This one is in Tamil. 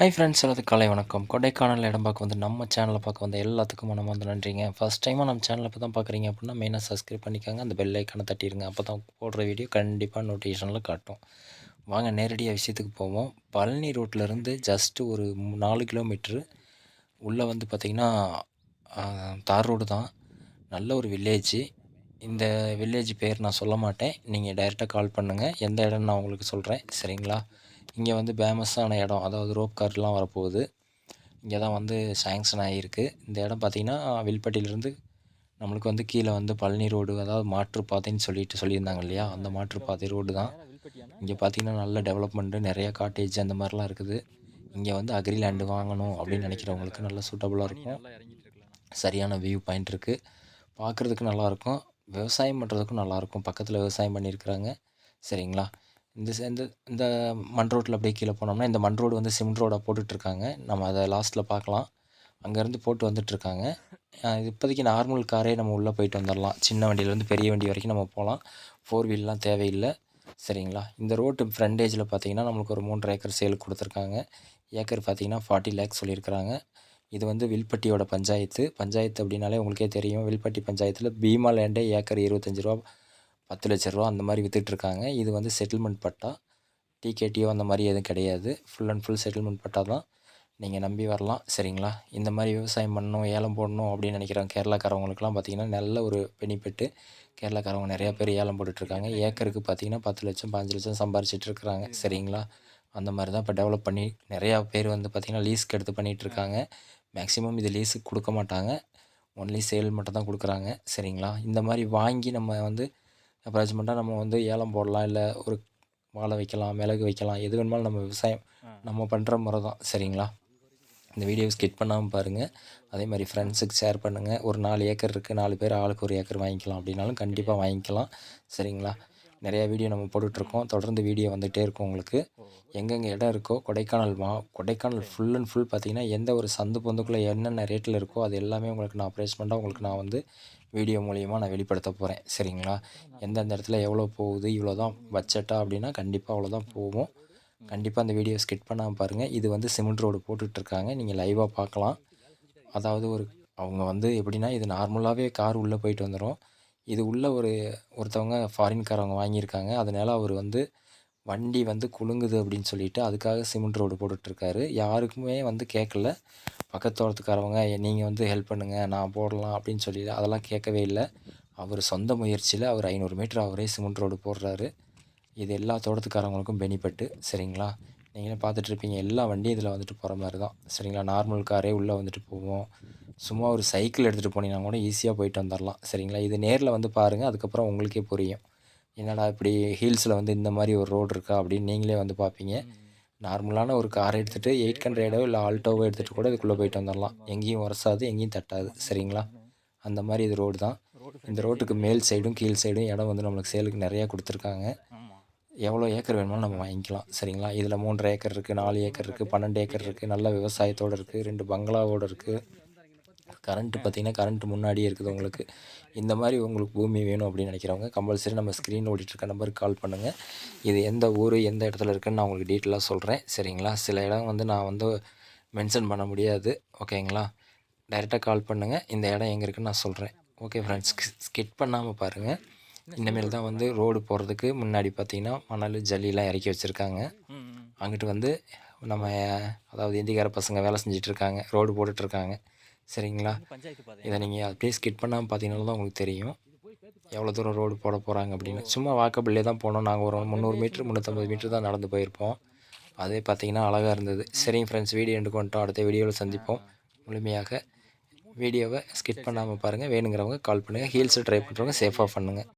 ஹை ஃப்ரெண்ட்ஸ் எல்லாத்துக்கும் காலை வணக்கம். கொடைக்கானல் இடம் பார்க்க வந்து நம்ம சேனலை பார்க்க வந்து எல்லாத்துக்கும் நம்ம வந்து நன்றிங்க. ஃபஸ்ட் டைமாக நம்ம சேனலை இப்போ தான் பார்க்குறீங்க அப்படின்னா மெயினாக சப்ஸ்கிரைப் பண்ணிக்காங்க. அந்த பெல் ஐக்கானை தட்டிடுங்க. அப்போ தான் போடுற வீடியோ கண்டிப்பாக நோட்டிஃபிகேஷனில் காட்டும். வாங்க நேரடியாக விஷயத்துக்கு போவோம். பழனி ரோட்டிலேருந்து ஜஸ்ட்டு ஒரு நாலு கிலோமீட்ரு உள்ளே வந்து பார்த்திங்கன்னா தார் ரோடு தான். நல்ல ஒரு வில்லேஜ் இந்த வில்லேஜ் பேர் நான் சொல்ல மாட்டேன். நீங்கள் டைரெக்டாக கால் பண்ணுங்கள் எந்த இடம்னு நான் உங்களுக்கு சொல்கிறேன் சரிங்களா? இங்கே வந்து ஃபேமஸான இடம் அதாவது ரோப் கார்லாம் வரப்போகுது. இங்கே தான் வந்து சேங்ஷன் ஆகியிருக்கு இந்த இடம் பார்த்திங்கன்னா வில்பட்டியிலேருந்து நம்மளுக்கு வந்து கீழே வந்து பழனி ரோடு அதாவது மாற்றுப்பாதைன்னு சொல்லிட்டு சொல்லியிருந்தாங்க இல்லையா? அந்த மாற்றுப்பாதை ரோடு தான். இங்கே பார்த்தீங்கன்னா நல்ல டெவலப்மெண்ட்டு நிறைய காட்டேஜ் அந்த மாதிரிலாம் இருக்குது. இங்கே வந்து அக்ரி லேண்டு வாங்கணும் அப்படின்னு நினைக்கிறவங்களுக்கு நல்லா சூட்டபுளாக இருக்கும். சரியான வியூ பாயிண்ட் இருக்குது பார்க்குறதுக்கு நல்லாயிருக்கும் விவசாயம் பண்ணுறதுக்கும் நல்லாயிருக்கும் பக்கத்தில் விவசாயம் பண்ணியிருக்கிறாங்க. சரிங்களா? இந்த இந்த இந்த மண் ரோட்டில் அப்படியே கீழே போனோம்னா இந்த மண் ரோடு வந்து சிமெண்ட் ரோடாக போட்டுட்ருக்காங்க. நம்ம அதை லாஸ்ட்டில் பார்க்கலாம். அங்கேருந்து போட்டு வந்துட்டுருக்காங்க இப்போதைக்கு நார்மல் காரே நம்ம உள்ளே போயிட்டு வந்துடலாம். சின்ன வண்டியிலேருந்து பெரிய வண்டி வரைக்கும் நம்ம போகலாம். ஃபோர் வீல்லாம் தேவையில்லை. சரிங்களா? இந்த ரோட்டு ஃப்ரண்டேஜில் பார்த்தீங்கன்னா நம்மளுக்கு ஒரு மூன்று ஏக்கர் சேலுக்கு கொடுத்துருக்காங்க. ஏக்கர் பார்த்தீங்கன்னா ஃபார்ட்டி லேக்ஸ் சொல்லியிருக்கிறாங்க. இது வந்து வில்பட்டியோட பஞ்சாயத்து. பஞ்சாயத்து அப்படின்னாலே உங்களுக்கே தெரியும். வில்பட்டி பஞ்சாயத்தில் பீமா லேண்டே ஏக்கர் இருபத்தஞ்சி ரூபா பத்து லட்ச ரூபா அந்த மாதிரி வித்துட்ருக்காங்க. இது வந்து செட்டில்மெண்ட் பட்டா டிகேடிஓ அந்த மாதிரி எதுவும் கிடையாது. Full and full settlement patta தான். நீங்கள் நம்பி வரலாம். சரிங்களா? இந்த மாதிரி விவசாயம் பண்ணணும் ஏலம் போடணும் அப்படின்னு நினைக்கிறவங்க கேரளாக்காரவங்களுக்குலாம் பார்த்தீங்கன்னா நல்ல ஒரு பெனிஃபிட்டு. கேரளாக்காரவங்க நிறையா பேர் ஏலம் போட்டுட்ருக்காங்க. ஏக்கருக்கு பார்த்தீங்கன்னா பத்து லட்சம் பாஞ்சு லட்சம் சம்பாரிச்சிட்டு இருக்கிறாங்க சரிங்களா? அந்த மாதிரி தான் இப்போ டெவலப் பண்ணி நிறையா பேர் வந்து பார்த்திங்கன்னா லீஸ்க்கு எடுத்து பண்ணிகிட்டு இருக்காங்க மேக்ஸிமம் இது லீஸுக்கு கொடுக்க மாட்டாங்க. ஒன்லி சேல் மட்டும் தான் கொடுக்குறாங்க. சரிங்களா? இந்த மாதிரி வாங்கி நம்ம வந்து அப்ராச்மெண்ட்டாக நம்ம வந்து ஏலம் போடலாம் இல்லை ஒரு வாழை வைக்கலாம் மிளகு வைக்கலாம் எது வேணுமாலும் நம்ம விவசாயம் நம்ம பண்ணுற முறை தான் சரிங்களா? இந்த வீடியோவை ஸ்கிட் பண்ணாமல் பாருங்கள் அதே மாதிரி ஃப்ரெண்ட்ஸுக்கு ஷேர் பண்ணுங்கள் ஒரு நாலு ஏக்கர் இருக்குது நாலு பேர் ஆளுக்கு ஒரு ஏக்கர் வாங்கிக்கலாம். அப்படின்னாலும் கண்டிப்பாக வாங்கிக்கலாம். சரிங்களா? நிறையா வீடியோ நம்ம போட்டுட்ருக்கோம். தொடர்ந்து வீடியோ வந்துகிட்டே இருக்கும் உங்களுக்கு. எங்கெங்கே இடம் இருக்கோ கொடைக்கானல் மா கொடைக்கானல் ஃபுல் அண்ட் ஃபுல் பார்த்தீங்கன்னா எந்த ஒரு சந்து பொந்துக்குள்ளே என்னென்ன ரேட்டில் இருக்கோ அது எல்லாமே உங்களுக்கு நான் அப்ரேஸ்மெண்ட்டாக உங்களுக்கு நான் வந்து வீடியோ மூலியமாக நான் வெளிப்படுத்த போகிறேன் சரிங்களா? எந்தெந்த இடத்துல எவ்வளோ போகுது இவ்வளோ தான் பட்ஜெட்டா அப்படின்னா கண்டிப்பாக அவ்வளோ தான் போகும். கண்டிப்பாக அந்த வீடியோ ஸ்கிட் பண்ணாமல் பாருங்கள் இது வந்து சிமெண்ட் ரோடு போட்டுட்ருக்காங்க. நீங்கள் லைவாக பார்க்கலாம். அதாவது ஒரு அவங்க வந்து எப்படின்னா இது நார்மலாகவே கார் உள்ளே போயிட்டு வந்துடும் இது உள்ள ஒரு ஒருத்தவங்க ஃபாரின்காரவங்க வாங்கியிருக்காங்க. அதனால அவர் வந்து வண்டி வந்து குலுங்குது அப்படின்னு சொல்லிட்டு அதுக்காக சிமெண்ட் ரோடு போட்டுட்ருக்காரு. யாருக்குமே வந்து கேட்கல பக்கத்து தோட்டத்துக்காரவங்க நீங்கள் வந்து ஹெல்ப் பண்ணுங்கள் நான் போடலாம் அப்படின்னு சொல்லி அதெல்லாம் கேட்கவே இல்லை. அவர் சொந்த முயற்சியில் அவர் ஐநூறு மீட்டர் அவரே சிமெண்ட் ரோடு போடுறாரு. இது எல்லா தோட்டத்துக்காரவங்களுக்கும் பெனிஃபிட்டு சரிங்களா? நீங்களே பார்த்துட்ருப்பீங்க எல்லா வண்டியும் இதில் வந்துட்டு போகிற மாதிரி தான். சரிங்களா? நார்மல் காரே உள்ளே வந்துட்டு போவோம். சும்மா ஒரு சைக்கிள் எடுத்துகிட்டு போனீங்கன்னா கூட ஈஸியாக போயிட்டு வந்துடலாம் சரிங்களா? இது நேரில் வந்து பாருங்கள் அதுக்கப்புறம் உங்களுக்கே புரியும். என்னடா இப்படி ஹில்ஸில் வந்து இந்த மாதிரி ஒரு ரோடு இருக்கா அப்படின்னு நீங்களே வந்து பார்ப்பீங்க நார்மலான ஒரு காரை எடுத்துகிட்டு எயிட் ஹண்ட்ரேடோ இல்லை ஆல்டோவோ எடுத்துகிட்டு கூட இதுக்குள்ளே போயிட்டு வந்துடலாம் எங்கேயும் உரசாது எங்கேயும் தட்டாது. சரிங்களா? அந்த மாதிரி இது ரோடு தான். இந்த ரோட்டுக்கு மேல் சைடும் கீழ் சைடும் இடம் வந்து நம்மளுக்கு சேலுக்கு நிறையா கொடுத்துருக்காங்க. எவ்வளோ ஏக்கர் வேணுமோ நம்ம வாங்கிக்கலாம். சரிங்களா? இதில் மூன்றரை ஏக்கர் இருக்குது நாலு ஏக்கர் இருக்குது பன்னெண்டு ஏக்கர் இருக்குது நல்ல விவசாயத்தோடு இருக்குது ரெண்டு பங்களாவோடு இருக்குது கரண்ட்டு பார்த்தீங்கன்னா கரண்ட் முன்னாடியே இருக்குது உங்களுக்கு. இந்த மாதிரி உங்களுக்கு பூமி வேணும் அப்படின்னு நினைக்கிறவங்க கம்பல்சரி நம்ம ஸ்க்ரீன் ஓடிட்டுருக்க நம்பருக்கு கால் பண்ணுங்கள் இது எந்த ஊர் எந்த இடத்துல இருக்குன்னு நான் உங்களுக்கு டீட்டெயிலாக சொல்கிறேன் சரிங்களா? சில இடம் வந்து நான் வந்து மென்ஷன் பண்ண முடியாது. ஓகேங்களா? டைரெக்டாக கால் பண்ணுங்கள் இந்த இடம் எங்கே இருக்குன்னு நான் சொல்கிறேன் ஓகே ஃப்ரெண்ட்ஸ் ஸ்கிட் பண்ணாமல் பாருங்கள் இனிமேல் தான் வந்து ரோடு போகிறதுக்கு முன்னாடி பார்த்தீங்கன்னா மணல் ஜல்லிலாம் இறக்கி வச்சுருக்காங்க. அங்கிட்டு வந்து நம்ம அதாவது இந்திக்கார பசங்க வேலை செஞ்சுட்டு இருக்காங்க. ரோடு போட்டுட்ருக்காங்க சரிங்களா? இதை நீங்கள் அப்படியே ஸ்கிட் பண்ணாமல் பார்த்தீங்கன்னா தான் உங்களுக்கு தெரியும். எவ்வளோ தூரம் ரோடு போட போகிறாங்க அப்படின்னு. சும்மா வாக்கபிள்லே தான் போனோம். நாங்கள் ஒரு முந்நூறு மீட்ரு முந்நூற்றம்பது மீட்ரு தான் நடந்து போயிருப்போம். அதே பார்த்தீங்கன்னா அழகாக இருந்தது. சரிங்க ஃப்ரெண்ட்ஸ் வீடியோ எடுக்கு வந்துட்டோம் அடுத்த வீடியோவில் சந்திப்போம். முழுமையாக வீடியோவை ஸ்கிட் பண்ணாமல் பாருங்கள் வேணுங்கிறவங்க கால் பண்ணுங்கள் ஹீல்ஸை ட்ரை பண்ணுறவங்க சேஃபாக பண்ணுங்கள்